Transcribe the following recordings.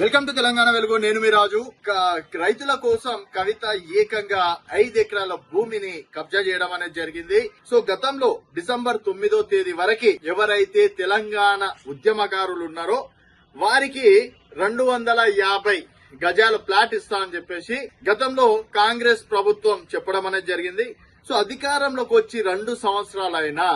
Welcome to Telangana వెలుగు. నేను మీ రాజు. రైతుల కోసం కవిత ఏకంగా ఐదు ఎకరాల భూమిని కబ్జా చేయడం అనేది జరిగింది. సో గతంలో డిసెంబర్ తొమ్మిదో తేదీ వరకు ఎవరైతే తెలంగాణ ఉద్యమకారులు ఉన్నారో వారికి రెండు వందల యాభై గజాల ప్లాట్ ఇస్తా అని చెప్పేసి గతంలో కాంగ్రెస్ ప్రభుత్వం చెప్పడం అనేది జరిగింది. సో అధికారంలోకి వచ్చి రెండు సంవత్సరాలైనా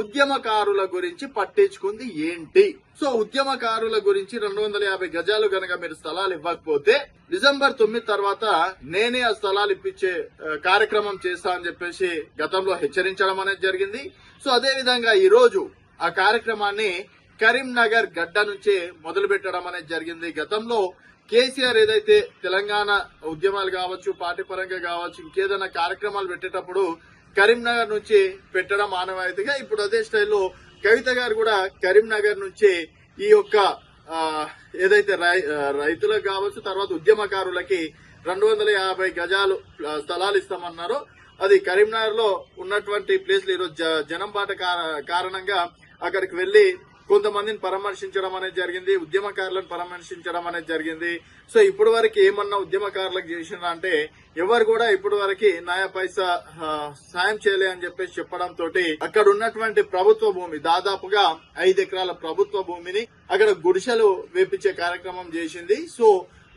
ఉద్యమకారుల గురించి పట్టించుకుంది ఏంటి? సో ఉద్యమకారుల గురించి రెండు వందల యాభై గజాలు గనక మీరు స్థలాలు ఇవ్వకపోతే డిసెంబర్ తొమ్మిది తర్వాత నేనే ఆ స్థలాలు ఇప్పించే కార్యక్రమం చేస్తా అని చెప్పేసి గతంలో హెచ్చరించడం అనేది జరిగింది. సో అదే విధంగా ఈ రోజు ఆ కార్యక్రమాన్ని కరీంనగర్ గడ్డ నుంచే మొదలు పెట్టడం అనేది జరిగింది. గతంలో కేసీఆర్ ఏదైతే తెలంగాణ ఉద్యమాలు కావచ్చు పార్టీ పరంగా కావచ్చు ఇంకేదైనా కార్యక్రమాలు పెట్టేటప్పుడు కరీంనగర్ నుంచి పెట్టడం ఆనవాయితీగా ఇప్పుడు అదే స్టైల్లో కవిత గారు కూడా కరీంనగర్ నుంచి ఈ యొక్క ఏదైతే రై- రైతులకు కావచ్చు తర్వాత ఉద్యమకారులకి రెండు వందల యాభై గజాలు స్థలాలు ఇస్తామన్నారో. అది కరీంనగర్లో ఉన్నటువంటి ప్లేస్ ఈరోజు జ- జనం బాట కారణంగా అక్కడికి వెళ్ళి కొంతమందిని పరామర్శించడం అనేది జరిగింది ఉద్యమకారులను పరామర్శించడం అనేది జరిగింది. సో ఇప్పటి వరకు ఏమన్నా ఉద్యమకారులకు చేసిన అంటే ఎవరు కూడా ఇప్పటి వరకు నాయా పైసా సాయం చేయలే అని చెప్పేసి చెప్పడంతో అక్కడ ఉన్నటువంటి ప్రభుత్వ భూమి దాదాపుగా ఐదు ఎకరాల ప్రభుత్వ భూమిని అక్కడ గుడిసెలు వేపించే కార్యక్రమం చేసింది. సో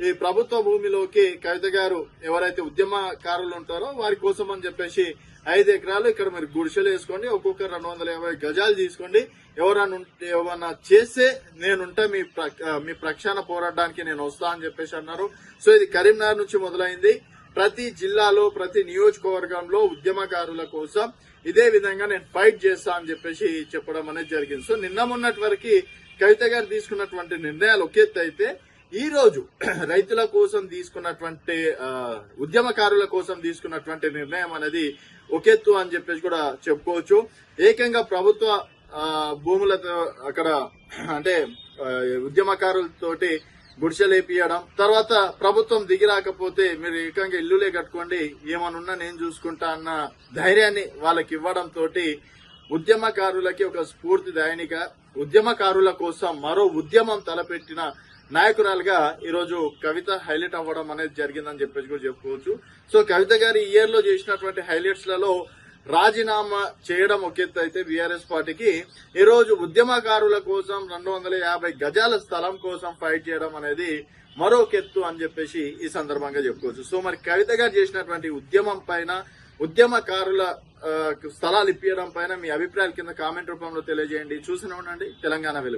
ఈ ప్రభుత్వ భూమిలోకి కవిత గారు ఎవరైతే ఉద్యమకారులు ఉంటారో వారి కోసం అని చెప్పేసి ఐదు ఎకరాలు ఇక్కడ మీరు గుడిసెలు వేసుకోండి ఒక్కొక్క రెండు వందల యాభై గజాలు తీసుకోండి. ఎవరన్నా ఉంటే ఏమన్నా చేస్తే నేనుంటే మీ ప్ర- మీ ప్రక్షాళన పోరాడడానికి నేను వస్తా అని చెప్పేసి అన్నారు. సో ఇది కరీంనగర్ నుంచి మొదలైంది. ప్రతి జిల్లాలో ప్రతి నియోజకవర్గంలో ఉద్యమకారుల కోసం ఇదే విధంగా నేను ఫైట్ చేస్తా అని చెప్పేసి చెప్పడం అనేది జరిగింది. సో నిన్న మొన్నటి వరకు కవిత గారు తీసుకున్నటువంటి నిర్ణయాలు ఒక అయితే ఈ రోజు రైతుల కోసం తీసుకున్నటువంటి ఉద్యమకారుల కోసం తీసుకున్నటువంటి నిర్ణయం అనేది ఒకెత్తు అని చెప్పేసి కూడా చెప్పుకోవచ్చు. ఏకంగా ప్రభుత్వ భూములతో అక్కడ అంటే ఉద్యమకారులతోటి గుడిసెలేపియడం తర్వాత ప్రభుత్వం దిగి రాకపోతే మీరు ఏకంగా ఇల్లులే కట్టుకోండి ఏమనున్నా నేను చూసుకుంటా అన్న ధైర్యాన్ని వాళ్ళకి ఇవ్వడం తోటి ఉద్యమకారులకి ఒక స్ఫూర్తిదాయనిగా ఉద్యమకారుల కోసం మరో ఉద్యమం తలపెట్టిన నాయకురాలుగా ఈరోజు కవిత హైలైట్ అవ్వడం అనేది జరిగిందని చెప్పేసి కూడా చెప్పుకోవచ్చు. సో కవిత గారి ఈ ఇయర్లో చేసినటువంటి హైలైట్స్లలో రాజీనామా చేయడం ఒక ఎత్తు అయితే బీఆర్ఎస్ పార్టీకి. ఈరోజు ఉద్యమకారుల కోసం రెండు వందల యాభై గజాల స్థలం కోసం ఫైట్ చేయడం అనేది మరొక ఎత్తు అని చెప్పేసి ఈ సందర్భంగా చెప్పుకోవచ్చు. సో మరి కవిత గారు చేసినటువంటి ఉద్యమం పైన ఉద్యమకారుల స్థలాలు ఇప్పించడం పైన మీ అభిప్రాయాల కింద కామెంట్ రూపంలో తెలియజేయండి. చూసిన ఉండండి తెలంగాణ వెలుగు.